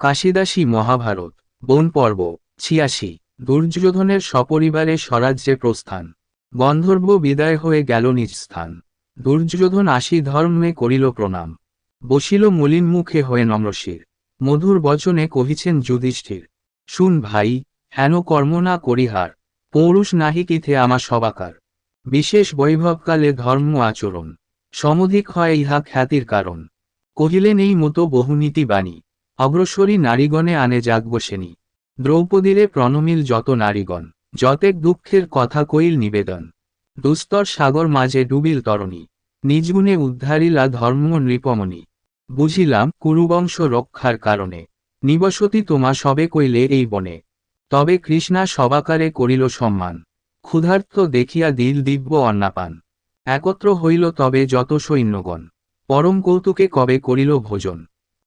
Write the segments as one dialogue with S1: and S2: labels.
S1: কাশিদাসী মহাভারত, বন পর্ব, ছিয়াশি, দুর্যোধনের সপরিবারে স্বরাজ্যে প্রস্থান। গন্ধর্ব বিদায় হয়ে গেল নিজ স্থান। দুর্যোধন আসি ধর্মে করিল প্রণাম। বসিল মলিন মুখে হয়ে নম্রশির। মধুর বচনে কহিছেন যুধিষ্ঠির, শুন ভাই, হেন কর্ম না করিহার, পৌরুষ নাহি কিথে আমার সবাকার। বিশেষ বৈভবকালে ধর্ম আচরণ, সমধিক হয় ইহা খ্যাতির কারণ। কহিলেন এই মতো বহুনীতি বাণী। অগ্রসরী নারীগণে আনে জাগবসেনি দ্রৌপদীরে প্রণমিল যত নারীগণ, যতেক দুঃখের কথা কইল নিবেদন। দুস্তর সাগর মাঝে ডুবিল তরণী, নিজগুণে উদ্ধারিলা ধর্ম নৃপমণি। বুঝিলাম কুরুবংশ রক্ষার কারণে, নিবসতি তোমা সবে কইলে এই বনে। তবে কৃষ্ণা সবাকারে করিল সম্মান, ক্ষুধার্ত দেখিয়া দিল দিব্য অন্নাপান। একত্র হইল তবে যত সৈন্যগণ, পরম কৌতুকে কবে করিল ভোজন।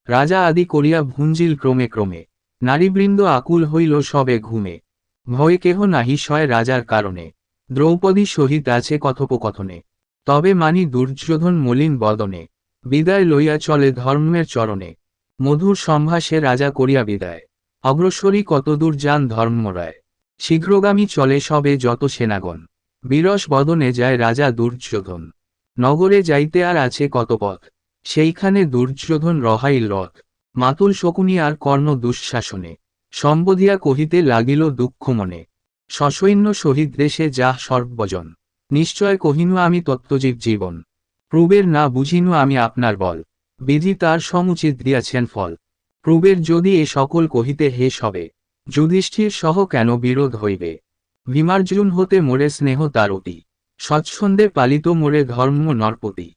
S1: রাজা আদি করিয়া ভুঞ্জিল ক্রমে ক্রমে, নারীবৃন্দ আকুল হইল সবে ঘুমে। ভয় কেহ নাহি সয় রাজার কারণে, দ্রৌপদী সহিত আছে কথোপকথনে। তবে মানি দুর্যোধন মলিন বদনে, বিদায় লইয়া চলে ধর্মের চরণে। মধুর সম্ভাসে রাজা করিয়া বিদায়। অগ্রসরী কতদূর যান ধর্মরায়। শীঘ্রগামী চলে সবে যত সেনাগণ। বিরস বদনে যায় রাজা দুর্যোধন। নগরে যাইতে আর আছে কত পথ। সেইখানে দুর্যোধন রহাইল রথ, মাতুল শকুনি আর কর্ণ দুঃশাসনে, সম্বোধিয়া কহিতে লাগিল দুঃখ মনে। সসৈন্য শহীদ দেশে যা সর্বজন, নিশ্চয় কহিনু আমি তত্ত্বজীব জীবন। প্রবের না বুঝিনু আমি আপনার বল, বিধি তার সমুচিত দিয়াছেন ফল। প্রবের যদি এ সকল কহিতে হে সবে, যুধিষ্ঠির সহ কেন বিরোধ হইবে? বিমার্জুন হতে মোরে স্নেহ তার অতি, স্বচ্ছন্দে পালিত মোরে ধর্ম নরপতি।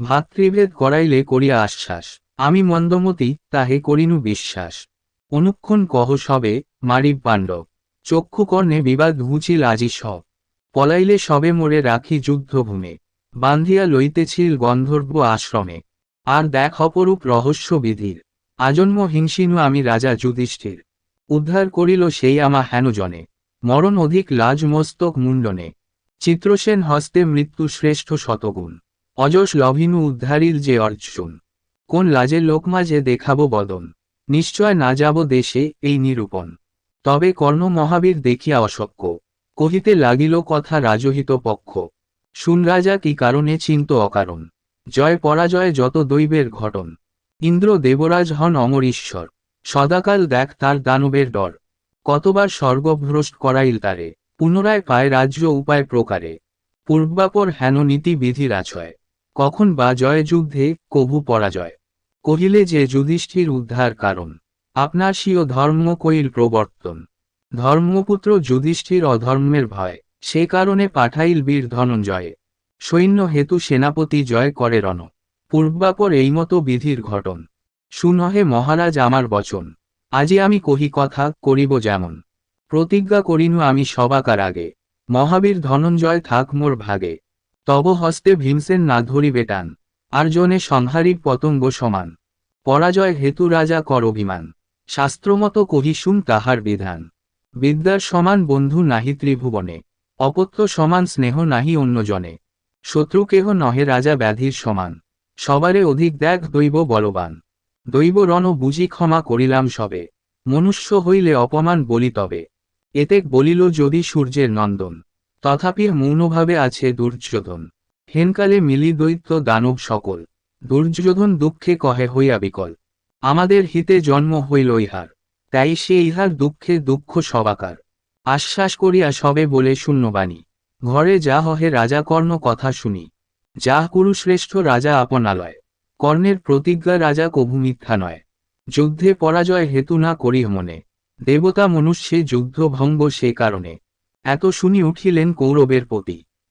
S1: ভাতৃভেদ করাইলে করিয়া আশ্বাস, আমি মন্দমতি, তাহে করিনু বিশ্বাস। অনুক্ষণ কহ সবে, মারিব পাণ্ডব চক্ষুকর্ণে বিবাদ ঘুচিল আজি সব। পলাইলে সবে মোরে রাখি যুদ্ধভূমে, বান্ধিয়া লইতেছিল গন্ধর্ব আশ্রমে। আর দেখ অপরূপ রহস্য বিধির, আজন্ম হিংসিনু আমি রাজা যুধিষ্ঠির। উদ্ধার করিল সেই আমা হেনজনে, মরণ অধিক লাজ মস্তক মুন্ডনে চিত্রসেন হস্তে মৃত্যু শ্রেষ্ঠ শতগুণ। অযশ লভিনু উদ্ধারিল যে অর্জুন। কোন লাজে লোক মাঝে দেখাবো বদন। নিশ্চয় না যাব দেশে এই নিরূপণ। তবে কর্ণ মহাবীর দেখিয়া অশক্য কহিতে লাগিল কথা রাজহিত পক্ষ। শুন রাজা কি কারণে চিন্ত অকারণ। জয় পরাজয় যত দৈবের ঘটন। ইন্দ্র দেবরাজ হন অমর ঈশ্বর। সদাকাল দেখ তার দানবের ডর। কতবার স্বর্গভ্রষ্ট করাইল তারে। পুনরায় পায় রাজ্য উপায় প্রকারে। পূর্বাপর হেন নীতি বিধির আছয় কখন বা জয় যুদ্ধে কভু পরাজয়? কহিলে যে যুধিষ্ঠির উদ্ধার কারণ, আপনার স্বীয় ধর্ম কইল প্রবর্তন। ধর্মপুত্র যুধিষ্ঠির অধর্মের ভয়, সে কারণে পাঠাইল বীর ধনঞ্জয়ে। সৈন্য হেতু সেনাপতি জয় করে রণ। পূর্বাপর এইমতো বিধির ঘটন। সুনহে মহারাজ আমার বচন, আজি আমি কহি কথা করিব যেমন। প্রতিজ্ঞা করিনু আমি সবাকার আগে। মহাবীর ধনঞ্জয় থাক মোর ভাগে। তব হস্তে ভীমসেন না ধরিবে টান। আর জনে সংহারী পতঙ্গ সমান। পরাজয় হেতু রাজা কর অভিমান। শাস্ত্রমত কহি শুন তাহার বিধান। বিদ্যার সমান বন্ধু নাহি ত্রিভুবনে। অপত্য সমান স্নেহ নাহি অন্যজনে শত্রু কেহ নহে রাজা ব্যাধির সমান। সবারে অধিক দেখ দৈব বলবান। দৈব রণ বুঝি ক্ষমা করিলাম সবে। মনুষ্য হইলে অপমান বলি তবে। এতে বলিল যদি সূর্যের নন্দন। তথাপি মৌনভাবে আছে দুর্যোধন। হেনকালে মিলি দৈত্য দানব সকল। দুর্যোধন দুঃখে কহে হইয়া বিকল। আমাদের হিতে জন্ম হইল ইহার। তাই সে ইহার দুঃখে দুঃখ সবাকার। আশ্বাস করিয়া সবে বলে শূন্যবাণী। ঘরে যা হহে রাজা কর্ণ কথা শুনি। যাহ কুরুশ্রেষ্ঠ রাজা আপনালয় কর্ণের প্রতিজ্ঞা রাজা কভু মিথ্যা নয়। যুদ্ধে পরাজয় হেতু না করি মনে। দেবতা মনুষ্যে যুদ্ধ ভঙ্গ সে কারণে। এত শুনি উঠিলেন কৌরবের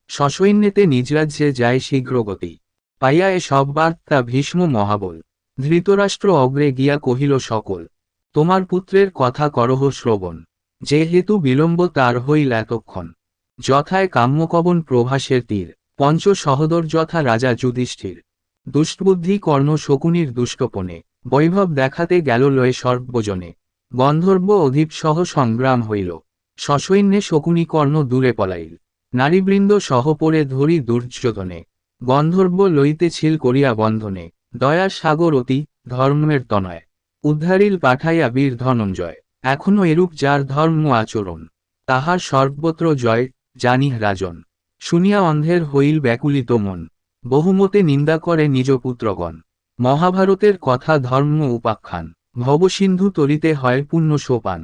S1: সসৈন্যেতে নিজ রাজ্যে যায় শীঘ্রগতি। পাইয়া এ সব বার্তা ভীষ্ম মহাবল। ধৃতরাষ্ট্র অগ্রে গিয়া কহিল, সকল, তোমার পুত্রের কথা করহ শ্রবণ। যেহেতু বিলম্ব তার হইল এতক্ষণ। যথায় কাম্যকবন প্রভাসের তীর। পঞ্চ সহদর যথা রাজা যুধিষ্ঠির। দুষ্টবুদ্ধি কর্ণ শকুনির দুষ্টপনে বৈভব দেখাতে গেল লয়ে সর্বজনে। গন্ধর্ব অধিপসহ সংগ্রাম হইল। সসৈন্যে শকুনি কর্ণ দূরে পলাইল। নারীবৃন্দ সহ পরে ধরি দুর্যোধনে। গন্ধর্ব লইতেছিল করিয়া বন্ধনে। দয়ার সাগর অতি ধর্মের তনয়। উদ্ধারিল পাঠাইয়া বীর ধনঞ্জয়। এখনও এরূপ যার ধর্ম আচরণ। তাহার সর্বত্র জয় জানি রাজন। শুনিয়া অন্ধের হইল ব্যাকুলিত মন। বহুমতে নিন্দা করে নিজ পুত্রগণ। মহাভারতের কথা ধর্ম উপাখ্যান। ভবসিন্ধু তরিতে হয় পুণ্য সোপান।